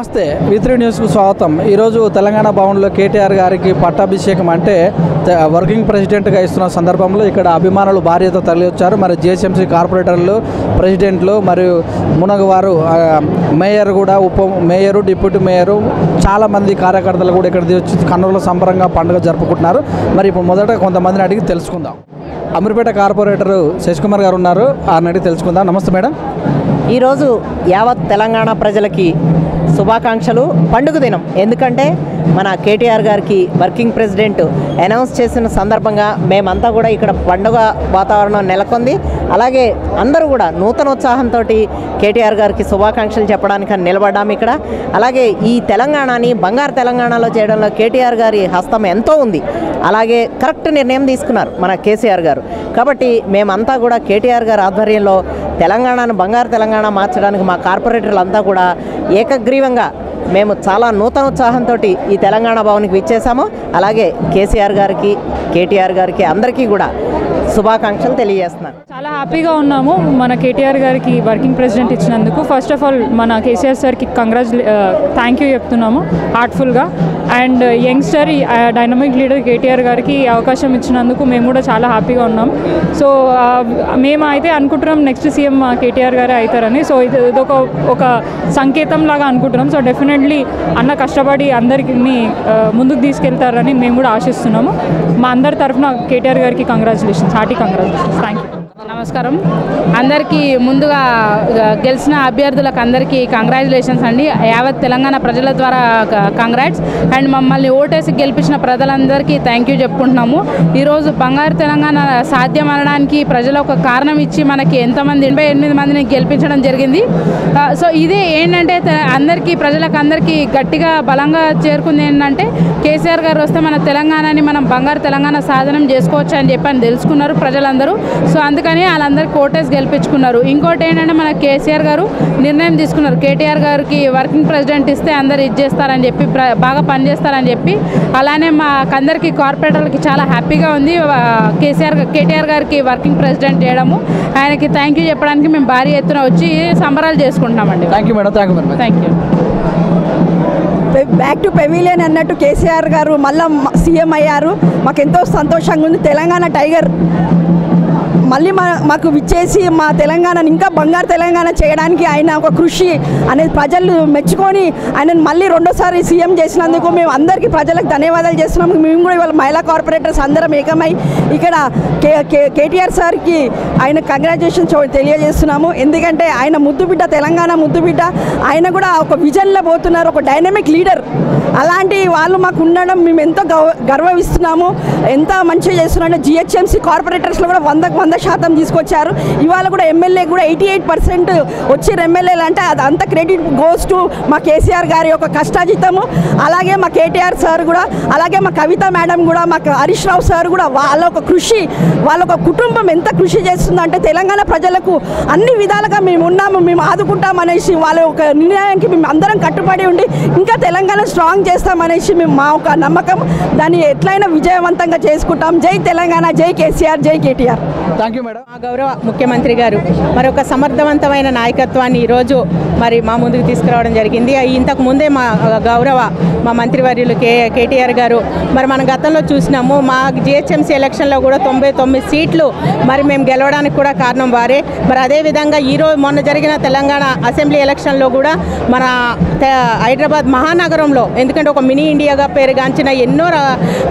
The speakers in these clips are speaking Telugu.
నమస్తే విత్రి న్యూస్కు స్వాగతం. ఈరోజు తెలంగాణ భవన్లో కేటీఆర్ గారికి పట్టాభిషేకం అంటే వర్కింగ్ ప్రెసిడెంట్గా ఇస్తున్న సందర్భంలో ఇక్కడ అభిమానులు భార్యతో తరలివచ్చారు. మరి జిహెచ్ఎంసీ కార్పొరేటర్లు ప్రెసిడెంట్లు మరియు మునగవారు మేయర్ కూడా ఉప మేయరు డిప్యూటీ మేయరు చాలామంది కార్యకర్తలు కూడా ఇక్కడ వచ్చి కన్నుల సంబరంగా పండుగ జరుపుకుంటున్నారు. మరి ఇప్పుడు మొదట కొంతమందిని అడిగి తెలుసుకుందాం. అమీర్పేట కార్పొరేటర్ శశికుమార్ గారు ఉన్నారు. ఆయన అడిగి తెలుసుకుందాం. నమస్తే మేడం. ఈరోజు యావత్ తెలంగాణ ప్రజలకి శుభాకాంక్షలు. పండుగ దినం. ఎందుకంటే మన కేటీఆర్ గారికి వర్కింగ్ ప్రెసిడెంట్ అనౌన్స్ చేసిన సందర్భంగా మేమంతా కూడా ఇక్కడ పండుగ వాతావరణం నెలకొంది. అలాగే అందరూ కూడా నూతనోత్సాహంతో కేటీఆర్ గారికి శుభాకాంక్షలు చెప్పడానికి నిలబడ్డాము ఇక్కడ. అలాగే ఈ తెలంగాణని బంగారు తెలంగాణలో చేయడంలో కేటీఆర్ గారి హస్తం ఎంతో ఉంది. అలాగే కరెక్ట్ నిర్ణయం తీసుకున్నారు మన కేసీఆర్ గారు. కాబట్టి మేమంతా కూడా కేటీఆర్ గారి ఆధ్వర్యంలో తెలంగాణను బంగారు తెలంగాణ మార్చడానికి మా కార్పొరేటర్లు అంతా కూడా ఏకగ్రీవంగా మేము చాలా నూతన ఉత్సాహంతో ఈ తెలంగాణ భవన్కి విచ్చేసాము అలాగే కేసీఆర్ గారికి కేటీఆర్ గారికి అందరికీ కూడా శుభాకాంక్షలు తెలియజేస్తున్నాను. చాలా హ్యాపీగా ఉన్నాము. మన కేటీఆర్ గారికి వర్కింగ్ ప్రెసిడెంట్ ఇచ్చినందుకు. ఫస్ట్ ఆఫ్ ఆల్ మన కేసీఆర్ సార్కి కంగ్రాచులే థ్యాంక్ యూ చెప్తున్నాము. హార్ట్ఫుల్గా and youngster dynamic leader KTR గారికి అవకాశం ఇచ్చినందుకు మేము కూడా చాలా హ్యాపీగా ఉన్నాం. సో మేము అయితే అనుకుంటున్నాం నెక్స్ట్ సీఎం కేటీఆర్ గారే అవుతారని. సో ఇది ఇదొక ఒక సంకేతం లాగా అనుకుంటున్నాం. సో డెఫినెట్లీ అన్న కష్టపడి అందరికీ ముందుకు తీసుకెళ్తారని మేము కూడా ఆశిస్తున్నాము. మా అందరి తరఫున కేటీఆర్ గారికి congratulations hearty congratulations thank you నమస్కారం. అందరికీ ముందుగా గెలిచిన అభ్యర్థులకు అందరికీ కంగ్రాచులేషన్స్ అండి. యావత్ తెలంగాణ ప్రజల ద్వారా కంగ్రాట్స్ అండ్ మమ్మల్ని ఓటేసి గెలిపించిన ప్రజలందరికీ థ్యాంక్ యూ చెప్పుకుంటున్నాము. ఈరోజు బంగారు తెలంగాణ సాధ్యం అనడానికి ప్రజలు ఒక కారణం ఇచ్చి మనకి ఎంతమంది ఎనభై ఎనిమిది మందిని గెలిపించడం జరిగింది. సో ఇది ఏంటంటే అందరికీ ప్రజలకు అందరికీ గట్టిగా బలంగా చేరుకుంది ఏంటంటే కేసీఆర్ గారు వస్తే మన తెలంగాణని మనం బంగారు తెలంగాణ సాధనం చేసుకోవచ్చు అని చెప్పి అని తెలుసుకున్నారు ప్రజలందరూ. సో అందుకని వాళ్ళందరికీ ఓటేసి గెలిపించుకున్నారు. ఇంకోటి ఏంటంటే మన కేసీఆర్ గారు నిర్ణయం తీసుకున్నారు. కేటీఆర్ గారికి వర్కింగ్ ప్రెసిడెంట్ ఇస్తే అందరు ఇది చేస్తారని చెప్పి బాగా పనిచేస్తారని చెప్పి అలానే మా అందరికీ కార్పొరేటర్లకి చాలా హ్యాపీగా ఉంది. కేసీఆర్ కేటీఆర్ గారికి వర్కింగ్ ప్రెసిడెంట్ చేయడము. ఆయనకి థ్యాంక్ యూ చెప్పడానికి మేము భారీ ఎత్తున వచ్చి సంబరాలు చేసుకుంటున్నామండి. Thank you madam thank you madam thank you back to pavilion అన్నట్టు కేసీఆర్ గారు మళ్ళా మ- సీఎం అయ్యారు. మాకు ఎంతో సంతోషంగా ఉంది. తెలంగాణ టైగర్ మళ్ళీ మా మాకు విచ్చేసి మా తెలంగాణను ఇంకా బంగారు తెలంగాణ చేయడానికి ఆయన ఒక కృషి అనేది ప్రజలు మెచ్చుకొని ఆయనను మళ్ళీ రెండోసారి సీఎం చేసినందుకు మేము అందరికీ ప్రజలకు ధన్యవాదాలు చేస్తున్నాము. మేము కూడా ఇవాళ మహిళా కార్పొరేటర్స్ అందరం ఏకమై ఇక్కడ కే కేటీఆర్ సార్కి ఆయన కంగ్రాచులేషన్ తెలియజేస్తున్నాము. ఎందుకంటే ఆయన ముద్దుబిడ్డ తెలంగాణ ముద్దుబిడ్డ. ఆయన కూడా ఒక విజన్లో పోతున్నారు ఒక డైనమిక్ లీడర్ అలాంటి వాళ్ళు మాకు ఉండడం మేము ఎంతో గౌ- గర్వవిస్తున్నాము. ఎంత మంచిగా చేస్తున్నారంటే జిహెచ్ఎంసీ కార్పొరేటర్స్లో కూడా వందకు వంద శాతం తీసుకొచ్చారు. ఇవాళ కూడా ఎమ్మెల్యే కూడా ఎయిటీ ఎయిట్ పర్సెంట్ వచ్చిన ఎమ్మెల్యేలు అంటే అది అంత క్రెడిట్ గోస్ టు మా కేసీఆర్ గారి యొక్క కష్టాజితము అలాగే మా కేటీఆర్ సార్ కూడా అలాగే మా కవిత మేడం కూడా మా హరీష్ రావు సార్ కూడా వాళ్ళ ఒక కృషి వాళ్ళ ఒక కుటుంబం ఎంత కృషి చేస్తుందంటే తెలంగాణ ప్రజలకు అన్ని విధాలుగా మేము ఉన్నాం. మేము ఆదుకుంటాం అనేసి వాళ్ళ ఒక నిర్ణయానికి మేము అందరం కట్టుబడి ఉండి ఇంకా తెలంగాణ స్ట్రాంగ్ చేస్తామనేసి మేము మా ఒక నమ్మకం. దాన్ని ఎట్లయినా విజయవంతంగా చేసుకుంటాం. జై తెలంగాణ జై కేసీఆర్ జై కేటీఆర్. థ్యాంక్ యూ మేడం మా గౌరవ ముఖ్యమంత్రి గారు మరి ఒక సమర్థవంతమైన నాయకత్వాన్ని ఈరోజు మరి మా ముందుకు తీసుకురావడం జరిగింది. ఇంతకు ముందే మా గౌరవ మా మంత్రివర్యులు కే కేటీఆర్ గారు మరి మన గతంలో చూసినాము మా జిహెచ్ఎంసీ ఎలక్షన్లో కూడా తొంభై తొమ్మిది సీట్లు మరి మేము గెలవడానికి కూడా కారణం వారే. మరి అదేవిధంగా ఈరోజు మొన్న జరిగిన తెలంగాణ అసెంబ్లీ ఎలక్షన్లో కూడా మన హైదరాబాద్ మహానగరంలో ఎందుకంటే ఒక మినీ ఇండియాగా పేరుగాంచిన ఎన్నో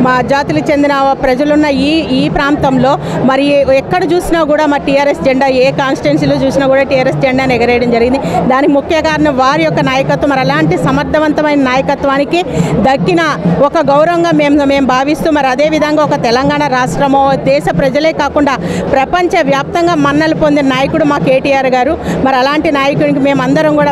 మా జాతులకు చెందిన ప్రజలున్న ఈ ఈ ప్రాంతంలో మరి ఎక్కడ చూసినా కూడా మా టీఆర్ఎస్ జెండా ఏ కాన్స్టిట్యున్సీలో చూసినా కూడా టీఆర్ఎస్ జెండాను ఎగరేయడం జరిగింది. దానికి ముఖ్య కారణం వారి యొక్క నాయకత్వం. మరి అలాంటి సమర్థవంతమైన నాయకత్వానికి దక్కిన ఒక గౌరవంగా మేము మేము భావిస్తూ మరి అదేవిధంగా ఒక తెలంగాణ రాష్ట్రమో దేశ ప్రజలే కాకుండా ప్రపంచ వ్యాప్తంగా మన్నలు పొందిన నాయకుడు మా కేటీఆర్ గారు. మరి అలాంటి నాయకుడికి మేమందరం కూడా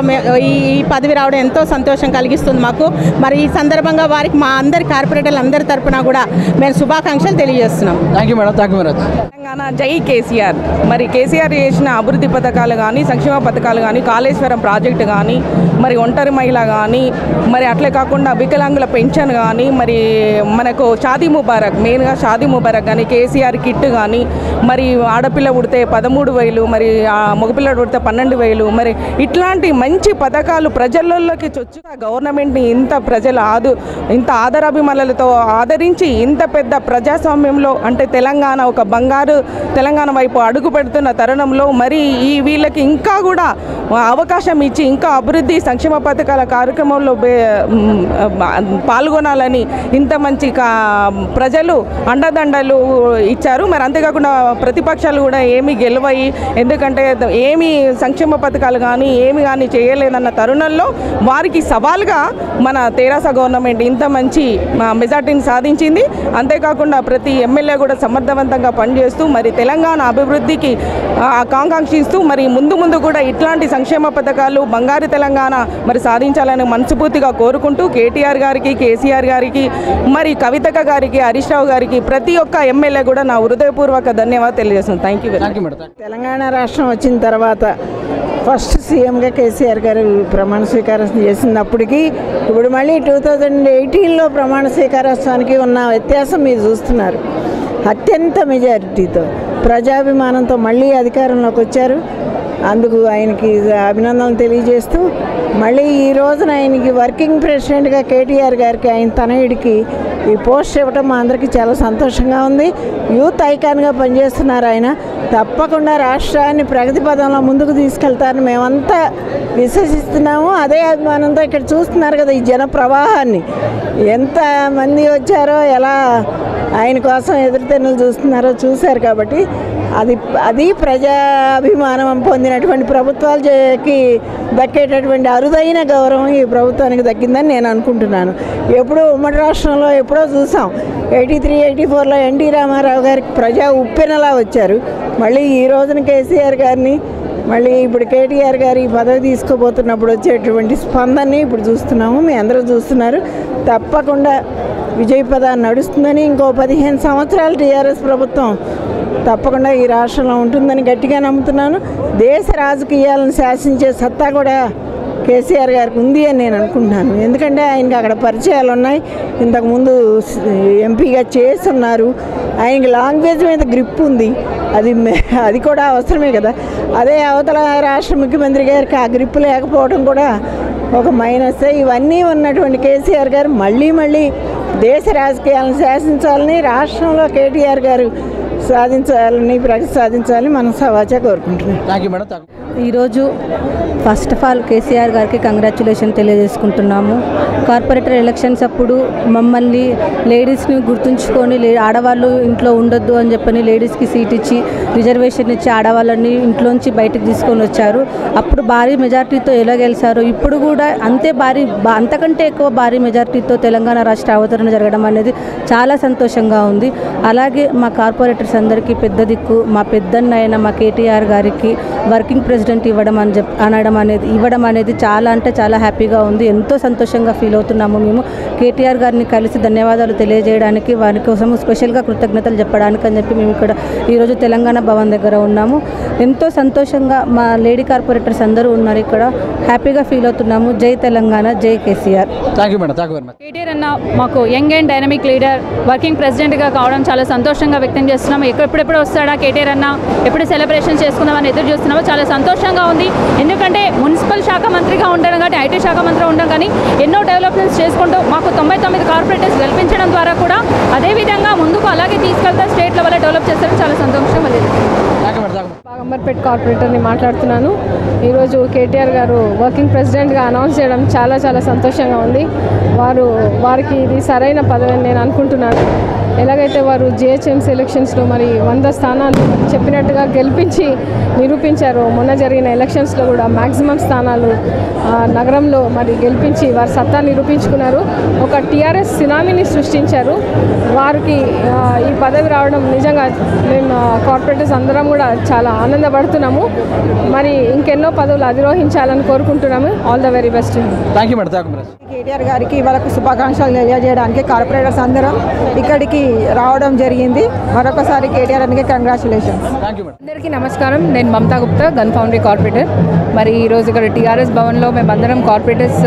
ఈ ఈ పదవి రావడం ఎంతో సంతోషం కలిగిస్తుంది మాకు. మరి ఈ సందర్భంగా వారికి మా అందరి కార్పొరేటర్లు అందరి తరపున కూడా మేము శుభాకాంక్షలు తెలియజేస్తున్నాం. Thank you madam thank you madam Telangana జై కేసీఆర్. మరి కేసీఆర్ చేసిన అభివృద్ధి పథకాలు కానీ సంక్షేమ పథకాలు కానీ కాళేశ్వరం ప్రాజెక్టు కానీ మరి ఒంటరి మహిళ కానీ మరి అట్లే కాకుండా వికలాంగుల పెన్షన్ కానీ మరి మనకు షాదీ ముబారక్ మెయిన్గా షాదీ ముబారక్ కానీ కేసీఆర్ కిట్ కానీ మరి ఆడపిల్ల పుడితే పదమూడు వేలు మరి ఆ మగపిల్లడు పుడితే పన్నెండు వేలు మరి ఇట్లాంటి మంచి పథకాలు ప్రజలలోకి చొచ్చు గవర్నమెంట్ని ఇంత ప్రజల ఆదు ఇంత ఆదరాభిమానులతో ఆదరించి ఇంత పెద్ద ప్రజాస్వామ్యంలో అంటే తెలంగాణ ఒక బంగారు తెలంగాణ వైపు అడుగు పెడుతున్న తరుణంలో మరి ఈ వీళ్ళకి ఇంకా కూడా అవకాశం ఇచ్చి ఇంకా అభివృద్ధి సంక్షేమ పథకాల కార్యక్రమంలో పాల్గొనాలని ఇంత మంచి కా ప్రజలు అండదండలు ఇచ్చారు. మరి అంతేకాకుండా ప్రతిపక్షాలు కూడా ఏమి గెలవయి ఎందుకంటే ఏమి సంక్షేమ పథకాలు కానీ ఏమి కానీ చేయలేదన్న తరుణంలో వారికి సవాల్గా మన తెరాస గవర్నమెంట్ ఇంత మంచి మెజార్టీని సాధించింది. అంతేకాకుండా ప్రతి ఎమ్మెల్యే కూడా సమర్థవంతంగా పనిచేస్తూ మరి తెలంగాణ అభివృద్ధికి ఆ, ఆకాంక్షిస్తూ మరి ముందు ముందు కూడా ఇట్లాంటి సంక్షేమ పథకాలు బంగారు తెలంగాణ మరి సాధించాలని మనస్ఫూర్తిగా కోరుకుంటూ కేటీఆర్ గారికి కేసీఆర్ గారికి మరి కవితక గారికి హరీష్ రావు గారికి ప్రతి ఒక్క ఎమ్మెల్యే కూడా నా హృదయపూర్వక ధన్యవాదాలు తెలియజేస్తున్నాను. థ్యాంక్ యూ తెలంగాణ రాష్ట్రం వచ్చిన తర్వాత ఫస్ట్ సీఎంగా కేసీఆర్ గారు ప్రమాణ స్వీకారం చేసినప్పటికీ ఇప్పుడు మళ్ళీ టూ థౌజండ్ ఎయిటీన్లో ప్రమాణ స్వీకారోత్సవానికి ఉన్న వ్యత్యాసం మీరు చూస్తున్నారు. అత్యంత మెజారిటీతో ప్రజాభిమానంతో మళ్ళీ అధికారంలోకి వచ్చారు. అందుకు ఆయనకి అభినందనలు తెలియజేస్తూ మళ్ళీ ఈ రోజున ఆయనకి వర్కింగ్ ప్రెసిడెంట్గా కేటీఆర్ గారికి ఆయన తనయుడికి ఈ పోస్ట్ ఇవ్వటం మా అందరికీ చాలా సంతోషంగా ఉంది. యూత్ ఐకాన్గా పనిచేస్తున్నారు ఆయన. తప్పకుండా రాష్ట్రాన్ని ప్రగతి పదంలో ముందుకు తీసుకెళ్తారని మేమంతా విశ్వసిస్తున్నాము. అదే అభిమానంతో ఇక్కడ చూస్తున్నారు కదా ఈ జన ప్రవాహాన్ని. ఎంత మంది వచ్చారో ఎలా ఆయన కోసం ఎదురుతెన్నులు చూస్తున్నారో చూశారు కాబట్టి అది అది ప్రజాభిమానం పొందినటువంటి ప్రభుత్వాలకి దక్కేటటువంటి అరుదైన గౌరవం ఈ ప్రభుత్వానికి దక్కిందని నేను అనుకుంటున్నాను. ఎప్పుడో ఉమ్మడి రాష్ట్రంలో ఎప్పుడో చూసాం. ఎయిటీ త్రీ ఎయిటీ ఫోర్లో ఎన్టీ రామారావు గారికి ప్రజా ఉప్పెనలా వచ్చారు. మళ్ళీ ఈ రోజున కేసీఆర్ గారిని మళ్ళీ ఇప్పుడు కేటీఆర్ గారు ఈ పదవి తీసుకోబోతున్నప్పుడు వచ్చేటువంటి స్పందనని ఇప్పుడు చూస్తున్నాము. మీ అందరూ చూస్తున్నారు. తప్పకుండా విజయపద నడుస్తుందని ఇంకో పదిహేను సంవత్సరాలు టీఆర్ఎస్ ప్రభుత్వం తప్పకుండా ఈ రాష్ట్రంలో ఉంటుందని గట్టిగా నమ్ముతున్నాను. దేశ రాజకీయాలను శాసించే సత్తా కూడా కేసీఆర్ గారికి ఉంది అని నేను అనుకుంటున్నాను. ఎందుకంటే ఆయనకి అక్కడ పరిచయాలు ఉన్నాయి. ఇంతకుముందు ఎంపీగా చేస్తున్నారు. ఆయనకి లాంగ్వేజ్ మీద గ్రిప్ ఉంది. అది మే- అది కూడా అవసరమే కదా. అదే అవతల రాష్ట్ర ముఖ్యమంత్రి గారికి ఆ గ్రిప్ లేకపోవడం కూడా ఒక మైనస్. ఇవన్నీ ఉన్నటువంటి కేసీఆర్ గారు మళ్ళీ మళ్ళీ దేశ రాజకీయాలను శాసించాలని రాష్ట్రంలో కేటీఆర్ గారు సాధించాలని ప్రగతి సాధించాలని మనం సవాచా కోరుకుంటున్నాం థ్యాంక్ యూ మేడం ఈరోజు ఫస్ట్ ఆఫ్ ఆల్ కేసీఆర్ గారికి కంగ్రాచులేషన్ తెలియజేసుకుంటున్నాము. కార్పొరేటర్ ఎలక్షన్స్ అప్పుడు మమ్మల్ని లేడీస్ని గుర్తుంచుకొని లే ఆడవాళ్ళు ఇంట్లో ఉండొద్దు అని చెప్పని లేడీస్కి సీట్ ఇచ్చి రిజర్వేషన్ ఇచ్చి ఆడవాళ్ళని ఇంట్లోంచి బయటకు తీసుకొని వచ్చారు. అప్పుడు భారీ మెజార్టీతో ఎలా గెలిచారు ఇప్పుడు కూడా అంతే భారీ అంతకంటే ఎక్కువ భారీ మెజార్టీతో తెలంగాణ రాష్ట్ర అవతరణ జరగడం అనేది చాలా సంతోషంగా ఉంది. అలాగే మా కార్పొరేటర్స్ అందరికీ పెద్ద దిక్కు మా పెద్దన్న మా కేటీఆర్ గారికి వర్కింగ్ ప్రెసిడెంట్ ఇవ్వడం అని చెప్ అనడం అనేది ఇవ్వడం అనేది చాలా అంటే చాలా హ్యాపీగా ఉంది. ఎంతో సంతోషంగా ఫీల్ అవుతున్నాము మేము. కేటీఆర్ గారిని కలిసి ధన్యవాదాలు తెలియజేయడానికి వారి కోసం స్పెషల్గా కృతజ్ఞతలు చెప్పడానికి అని చెప్పి మేము ఇక్కడ ఈరోజు తెలంగాణ భవన్ దగ్గర ఉన్నాము. ఎంతో సంతోషంగా మా లేడీ కార్పొరేటర్స్ అందరూ ఉన్నారు ఇక్కడ. హ్యాపీగా ఫీల్ అవుతున్నాము. జై తెలంగాణ జై KCR. Thank you madam thank you very much KTR అన్న మాకు young and dynamic leader working ప్రెసిడెంట్గా కావడం చాలా సంతోషంగా వ్యక్తం చేస్తున్నాము. ఎక్కడ- ఎప్పుడెప్పుడు వస్తాడా కేటీఆర్ అన్న? ఎప్పుడు సెలబ్రేషన్ చేసుకుందామని ఎదురు చూస్తున్నాము చాలా సంతోషంగా ఉంది. ఎందుకంటే మున్సిపల్ శాఖ మంత్రిగా ఉండడం కానీ ఐటీ శాఖ మంత్రి ఉండడం కానీ ఎన్నో డెవలప్మెంట్స్ చేసుకుంటూ మాకు తొంభై తొమ్మిది కార్పొరేటర్స్ గెలిపించడం ద్వారా కూడా అదేవిధంగా ముందుకు అలాగే తీసుకెళ్తా స్టేట్ లెవెల్లో డెవలప్ చేస్తారు చాలా సంతోషంగా లేదు బాగంబర్పేట్ కార్పొరేటర్ని మాట్లాడుతున్నాను. ఈరోజు కేటీఆర్ గారు వర్కింగ్ ప్రెసిడెంట్గా అనౌన్స్ చేయడం చాలా చాలా సంతోషంగా ఉంది. వారు వారికి ఇది సరైన పదవి అని నేను అనుకుంటున్నాను. ఎలాగైతే వారు జిహెచ్ఎంసీ ఎలక్షన్స్లో మరి వంద స్థానాలు చెప్పినట్టుగా గెలిపించి నిరూపించారు మొన్న జరిగిన ఎలక్షన్స్లో కూడా మ్యాక్సిమం స్థానాలు నగరంలో మరి గెలిపించి వారి సత్తా నిరూపించుకున్నారు. ఒక టీఆర్ఎస్ సినామీని సృష్టించారు. వారికి ఈ పదవి రావడం నిజంగా మేము కార్పొరేటర్స్ అందరం కూడా చాలా ఆనందపడుతున్నాము. మరి ఇంకెన్నో పదవులు అధిరోహించాలని కోరుకుంటున్నాము. All the very best thank you madam thank you madam KTR గారికి వాళ్ళకు శుభాకాంక్షలు తెలియజేయడానికి కార్పొరేటర్స్ అందరం ఇక్కడికి రావడం జరిగింది. మరొకసారి కేటీఆర్ అనికి కంగ్రాచులేషన్స్ మేడం అందరికీ నమస్కారం. నేను Mamata Gupta gun foundry corporator మరి ఈరోజు ఇక్కడ టీఆర్ఎస్ భవన్లో మేమందరం కార్పొరేటర్స్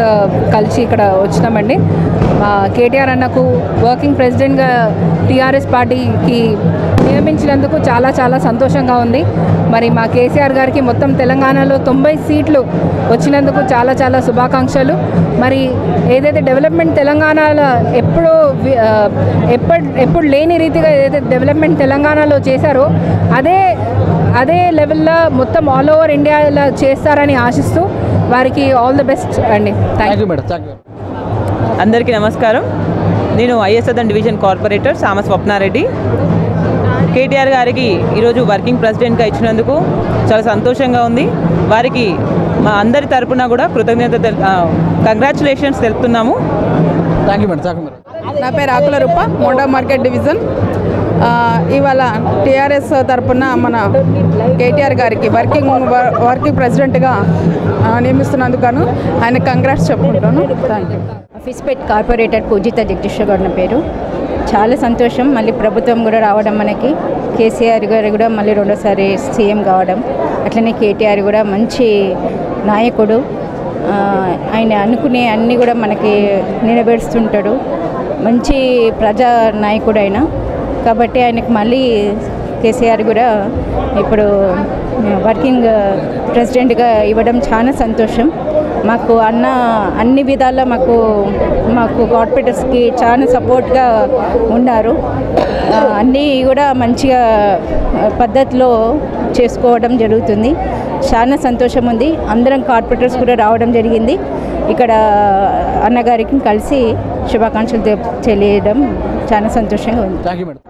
కలిసి ఇక్కడ వచ్చినామండి. కేటీఆర్ అన్నకు వర్కింగ్ ప్రెసిడెంట్గా టీఆర్ఎస్ పార్టీకి నియమించినందుకు చాలా చాలా సంతోషంగా ఉంది. మరి మా కేసీఆర్ గారికి మొత్తం తెలంగాణలో తొంభై సీట్లు వచ్చినందుకు చాలా చాలా శుభాకాంక్షలు. మరి ఏదైతే డెవలప్మెంట్ తెలంగాణలో ఎప్పుడో ఎప్పుడు ఎప్పటి ఎప్పుడు లేని రీతిగా ఏదైతే డెవలప్మెంట్ తెలంగాణలో చేశారో అదే అదే లెవెల్లో మొత్తం ఆల్ ఓవర్ ఇండియాలో చేస్తారని ఆశిస్తూ వారికి ఆల్ ద బెస్ట్ అండి. Thank thank you madam thank you అందరికీ నమస్కారం. నేను ఐఎస్ఎదన్ డివిజన్ కార్పొరేటర్ సామ స్వప్నారెడ్డి. కేటీఆర్ గారికి ఈరోజు వర్కింగ్ ప్రెసిడెంట్గా ఇచ్చినందుకు చాలా సంతోషంగా ఉంది. వారికి మా అందరి తరపున కూడా కృతజ్ఞత కంగ్రాచులేషన్స్ తెలుపుతున్నాము. థ్యాంక్ యూ మేడం నా పేరు ఆకుల రూప మోండా మార్కెట్ డివిజన్. ఇవాళ టీఆర్ఎస్ తరపున మన కేటీఆర్ గారికి వర్కింగ్ వర్- వర్కింగ్ ప్రెసిడెంట్గా నియమిస్తున్నందుకు గాను ఆయన కంగ్రాట్స్ చెప్పుకుంటాను. థ్యాంక్ యూ ఫిస్పెట్ కార్పొరేటర్ పూజిత జగదీశ్వర్ గారు నా పేరు. చాలా సంతోషం. మళ్ళీ ప్రభుత్వం కూడా రావడం మనకి. కేసీఆర్ గారు కూడా మళ్ళీ రెండోసారి సీఎం కావడం. అట్లనే కేటీఆర్ కూడా మంచి నాయకుడు. ఆయన అనుకునే అన్నీ కూడా మనకి నిలబెడుస్తుంటాడు. మంచి ప్రజా నాయకుడు ఆయన. కాబట్టి ఆయనకు మళ్ళీ కేసీఆర్ కూడా ఇప్పుడు వర్కింగ్ ప్రెసిడెంట్గా ఇవ్వడం చాలా సంతోషం. మాకు అన్న అన్ని విధాలా మాకు మాకు కార్పొరేటర్స్కి చాలా సపోర్ట్గా ఉన్నారు. అన్నీ కూడా మంచిగా పద్ధతిలో చేసుకోవడం జరుగుతుంది. చాలా సంతోషం ఉంది. అందరం కార్పొరేటర్స్ కూడా రావడం జరిగింది. ఇక్కడ అన్నగారికి కలిసి శుభాకాంక్షలు తెలియడం చాలా సంతోషంగా ఉంది.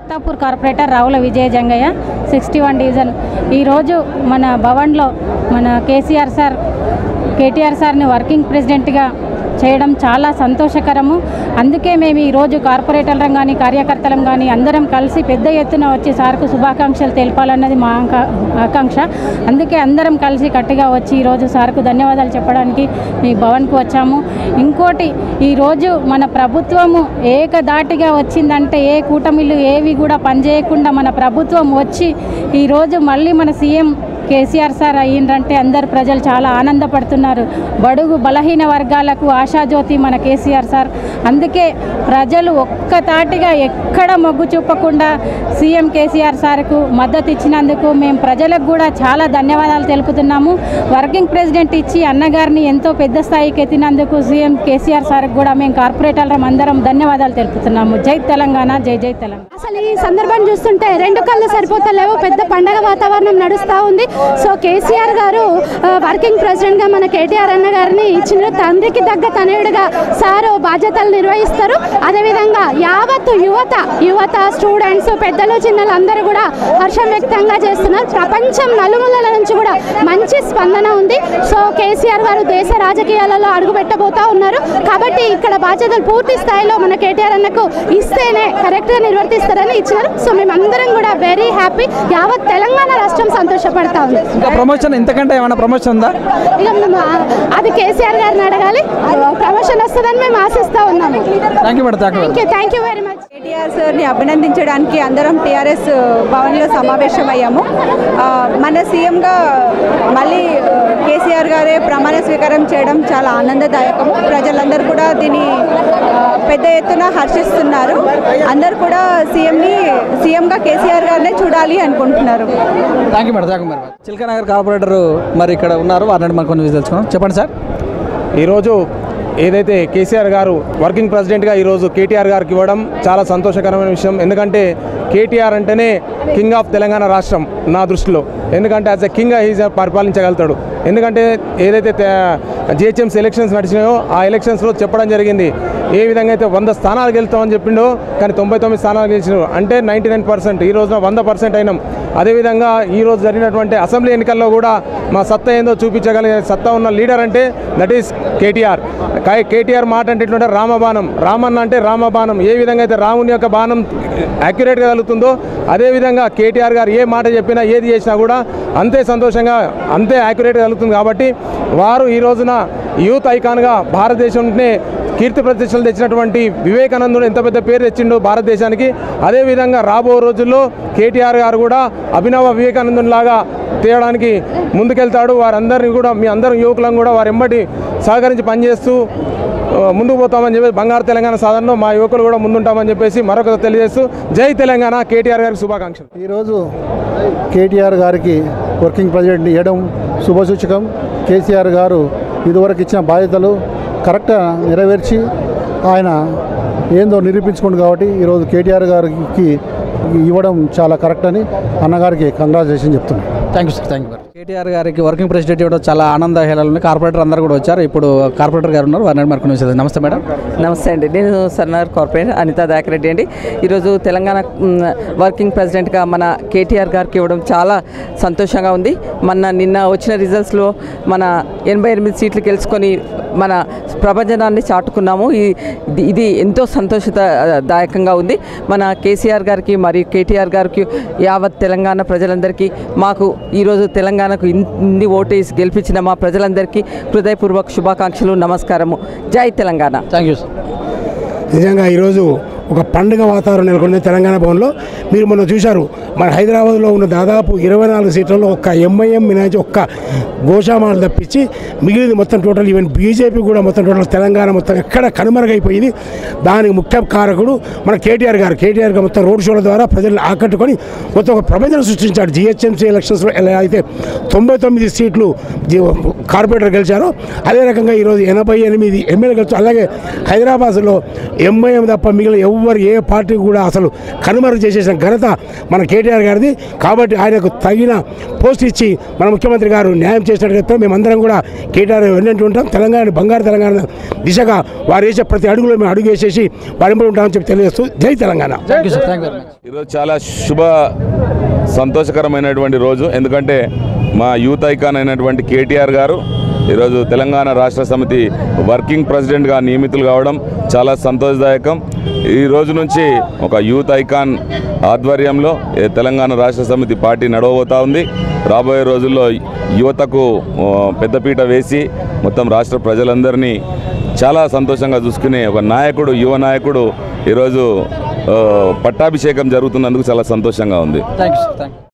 Kothapur corporator Ravula Vijaya Jangaiah sixty one division. ఈరోజు మన భవన్లో మన కేసీఆర్ సార్ కేటీఆర్ సార్ని వర్కింగ్ ప్రెసిడెంట్గా చేయడం చాలా సంతోషకరము. అందుకే మేము ఈరోజు కార్పొరేటర్లం కానీ కార్యకర్తలం కానీ అందరం కలిసి పెద్ద ఎత్తున వచ్చి సార్కు శుభాకాంక్షలు తెలపాలన్నది మా ఆకా- ఆకాంక్ష. అందుకే అందరం కలిసి కట్టిగా వచ్చి ఈరోజు సార్కు ధన్యవాదాలు చెప్పడానికి మీ భవన్కు వచ్చాము. ఇంకోటి ఈరోజు మన ప్రభుత్వము ఏకదాటిగా వచ్చిందంటే ఏ కూటమిలు ఏవి కూడా పనిచేయకుండా మన ప్రభుత్వం వచ్చి ఈరోజు మళ్ళీ మన సీఎం కేసీఆర్ సార్ అయ్యిండ్రంటే అందరు ప్రజలు చాలా ఆనందపడుతున్నారు. బడుగు బలహీన వర్గాలకు ఆశాజ్యోతి మన కేసీఆర్ సార్. అందుకే ప్రజలు ఒక్కతాటిగా ఎక్కడ మొగ్గు చూపకుండా సీఎం కేసీఆర్ సార్కు మద్దతు ఇచ్చినందుకు మేము ప్రజలకు కూడా చాలా ధన్యవాదాలు తెలుపుతున్నాము. వర్కింగ్ ప్రెసిడెంట్ ఇచ్చి అన్నగారిని ఎంతో పెద్ద స్థాయికి ఎత్తినందుకు సీఎం కేసీఆర్ సార్కు కూడా మేము కార్పొరేటర్లం అందరం ధన్యవాదాలు తెలుపుతున్నాము. జై తెలంగాణ జై జై తెలంగాణ. అసలు ఈ సందర్భాన్ని చూస్తుంటే రెండు కళ్ళు సరిపోతలేవు. పెద్ద పండగ వాతావరణం నడుస్తూ ఉంది. సో కేసీఆర్ గారు వర్కింగ్ ప్రెసిడెంట్గా మన కేటీఆర్ అన్న గారిని ఇచ్చిన తండ్రికి తగ్గ తనయుడిగా సారు బాధ్యతలు నిర్వహిస్తారు. అదేవిధంగా యావత్తు యువత యువత స్టూడెంట్స్ పెద్దలు చిన్నలు అందరూ కూడా హర్షం వ్యక్తంగా చేస్తున్నారు. ప్రపంచం నలుమూలల నుంచి కూడా మంచి స్పందన ఉంది. సో కేసీఆర్ గారు దేశ రాజకీయాలలో అడుగుపెట్టబోతా ఉన్నారు. కాబట్టి ఇక్కడ బాధ్యతలు పూర్తి స్థాయిలో మన కేటీఆర్ అన్నకు ఇస్తేనే కరెక్ట్గా నిర్వర్తిస్తారని ఇచ్చినారు. సో మేమందరం కూడా వెరీ హ్యాపీ యావత్ తెలంగాణ రాష్ట్రం సంతోషపడతాం. ఇంకా ప్రమోషన్ ఇంతకంటే ఏమైనా ప్రమోషన్ ఉందా? ఇక అది కేసీఆర్ గారిని అడగాలి. ప్రమోషన్ వస్తుందని మేము ఆశిస్తా ఉన్నాము. Thank you madam thank you thank you very much KTR సార్ని అభినందించడానికి అందరం టీఆర్ఎస్ భవన్లో సమావేశమయ్యాము. ఆ, మన సీఎంగా మళ్ళీ కేసీఆర్ గారే ప్రమాణ స్వీకారం చేయడం చాలా ఆనందదాయకము. ప్రజలందరూ కూడా దీన్ని పెద్ద ఎత్తున హర్షిస్తున్నారు. అందరు కూడా సీఎంని సీఎంగా కేసీఆర్ గారినే చూడాలి అనుకుంటున్నారు. Thank you madam thank you madam Chilkanagar corporator మరి ఇక్కడ ఉన్నారు. వారిని మనం కొన్ని తెలుసుకున్నాం చెప్పండి సార్. ఈరోజు ఏదైతే కేసీఆర్ గారు వర్కింగ్ ప్రెసిడెంట్గా ఈరోజు కేటీఆర్ గారికి ఇవ్వడం చాలా సంతోషకరమైన విషయం. ఎందుకంటే కేటీఆర్ అంటేనే కింగ్ ఆఫ్ తెలంగాణ రాష్ట్రం నా దృష్టిలో. ఎందుకంటే యాజ్ ఎ కింగ్ ఈజ్ పరిపాలించగలుగుతాడు. ఎందుకంటే ఏదైతే జిహెచ్ఎంసీ ఎలక్షన్స్ నడిచినాయో ఆ ఎలక్షన్స్లో చెప్పడం జరిగింది. ఏ విధంగా అయితే వంద స్థానాలు గెలుస్తామని చెప్పిండో కానీ తొంభై తొమ్మిది స్థానాలు గెలిచినారు. అంటే నైంటీ నైన్ పర్సెంట్ ఈ రోజున వంద పర్సెంట్ అయినాం. అదేవిధంగా ఈరోజు జరిగినటువంటి అసెంబ్లీ ఎన్నికల్లో కూడా మా సత్తా ఏందో చూపించగలిగే సత్తా ఉన్న లీడర్ అంటే దట్ ఈస్ కేటీఆర్. కేటీఆర్ మాట అంటే ఎట్లుంటే రామబాణం. రామన్న అంటే రామబాణం. ఏ విధంగా అయితే రాముని యొక్క బాణం యాక్యురేట్గా కలుగుతుందో అదేవిధంగా కేటీఆర్ గారు ఏ మాట చెప్పినా ఏది చేసినా కూడా అంతే సంతోషంగా అంతే యాక్యురేట్గా కలుగుతుంది కాబట్టి వారు ఈ రోజున యూత్ ఐకాన్గా భారతదేశంనే కీర్తి ప్రతిష్టలు తెచ్చినటువంటి వివేకానందుడు ఎంత పెద్ద పేరు తెచ్చిండో భారతదేశానికి. అదేవిధంగా రాబో రోజుల్లో కేటీఆర్ గారు కూడా అభినవ వివేకానందుని లాగా తేయడానికి ముందుకెళ్తాడు. వారందరినీ కూడా మీ అందరం యువకులను కూడా వారి సహకరించి పనిచేస్తూ ముందుకు పోతామని చెప్పేసి బంగారు తెలంగాణ సాధనలో మా యువకులు కూడా ముందుంటామని చెప్పేసి మరొక తెలియజేస్తూ జై తెలంగాణ కేటీఆర్ గారికి శుభాకాంక్షలు. ఈరోజు కేటీఆర్ గారికి వర్కింగ్ ప్రెసిడెంట్ ఇవ్వడం శుభసూచకం. కేసీఆర్ గారు ఇదివరకు ఇచ్చిన బాధ్యతలు కరెక్ట్గా నెరవేర్చి ఆయన ఏందో నిరూపించుకుండు కాబట్టి ఈరోజు కేటీఆర్ గారికి ఇవ్వడం చాలా కరెక్ట్ అని అన్నగారికి కంగ్రాచులేషన్ చెప్తున్నాను. Thank you sir thank you KTR గారికి వర్కింగ్ ప్రెసిడెంట్ ఇవ్వడం చాలా ఆనందహేళలు ఉన్నాయి కార్పొరేటర్ అందరూ కూడా వచ్చారు. ఇప్పుడు కార్పొరేటర్ గారు ఉన్నారు. వారిని మరికొన్ని విషయాలు నమస్తే మేడం నమస్తే అండి. నేను సర్నార్ కార్పొరేటర్ అనితా దాకరెడ్డి అండి. ఈరోజు తెలంగాణ వర్కింగ్ ప్రెసిడెంట్గా మన కేటీఆర్ గారికి ఇవ్వడం చాలా సంతోషంగా ఉంది. మన నిన్న వచ్చిన రిజల్ట్స్లో మన ఎనభై ఎనిమిది సీట్లు గెలుచుకొని మన ప్రపంచనాన్ని చాటుకున్నాము. ఈ- ఇది- ఇది ఎంతో సంతోషదాయకంగా ఉంది. మన కేసీఆర్ గారికి మరియు కేటీఆర్ గారికి యావత్ తెలంగాణ ప్రజలందరికీ మాకు ఈరోజు తెలంగాణకు ఇన్ని ఓటేసి గెలిపించిన మా ప్రజలందరికీ హృదయపూర్వక శుభాకాంక్షలు నమస్కారము. జై తెలంగాణ. థ్యాంక్ యూ నిజంగా ఈరోజు ఒక పండుగ వాతావరణం నెలకొంది. తెలంగాణ భవన్లో మీరు మొన్న చూశారు. మన హైదరాబాద్లో ఉన్న దాదాపు ఇరవై నాలుగు సీట్లలో ఒక్క ఎంఐఎం మినాచి ఒక్క గోషామాలు తప్పించి మిగిలింది మొత్తం టోటల్ ఈవెన్ బీజేపీ కూడా మొత్తం టోటల్ తెలంగాణ మొత్తం ఎక్కడ కనుమరుగైపోయింది. దానికి ముఖ్య కారకుడు మన కేటీఆర్ గారు. కేటీఆర్ గారు మొత్తం రోడ్ షోల ద్వారా ప్రజలను ఆకట్టుకొని మొత్తం ఒక ప్రపంచం సృష్టించాడు. జిహెచ్ఎంసీ ఎలక్షన్స్లో ఎలా అయితే తొంభై తొమ్మిది సీట్లు కార్పొరేటర్ గెలిచారో అదే రకంగా ఈరోజు ఎనభై ఎనిమిది ఎమ్మెల్యే గెలిచారు అలాగే హైదరాబాద్లో ఎంఐఎం తప్ప మిగిలిన ఎవ్వరు ఏ పార్టీ కూడా అసలు కనుమరుగు చేసేసిన ఘనత మన కేటీఆర్ గారిది. కాబట్టి ఆయనకు తగిన పోస్ట్ ఇచ్చి మన ముఖ్యమంత్రి గారు న్యాయం చేసినట్టు మేమందరం కూడా కేటీఆర్ వెన్నట్టు ఉంటాం. తెలంగాణ బంగారు తెలంగాణ దిశగా వారు వేసే ప్రతి అడుగులో మేము అడుగు వేసేసి వారి వెంబడి ఉంటామని చెప్పి తెలియజేస్తూ జై తెలంగాణ. ఈరోజు చాలా శుభ సంతోషకరమైనటువంటి రోజు. ఎందుకంటే మా యూత్ ఐకాన్ అయినటువంటి కేటీఆర్ గారు ఈరోజు తెలంగాణ రాష్ట్ర సమితి వర్కింగ్ ప్రెసిడెంట్గా నియమితులు కావడం చాలా సంతోషదాయకం. ఈ రోజు నుంచి ఒక యూత్ ఐకాన్ ఆధ్వర్యంలో తెలంగాణ రాష్ట్ర సమితి పార్టీ నడవబోతా ఉంది. రాబోయే రోజుల్లో యువతకు పెద్దపీట వేసి మొత్తం రాష్ట్ర ప్రజలందరినీ చాలా సంతోషంగా చూసుకునే ఒక నాయకుడు యువ నాయకుడు ఈరోజు పట్టాభిషేకం జరుగుతున్నందుకు చాలా సంతోషంగా ఉంది.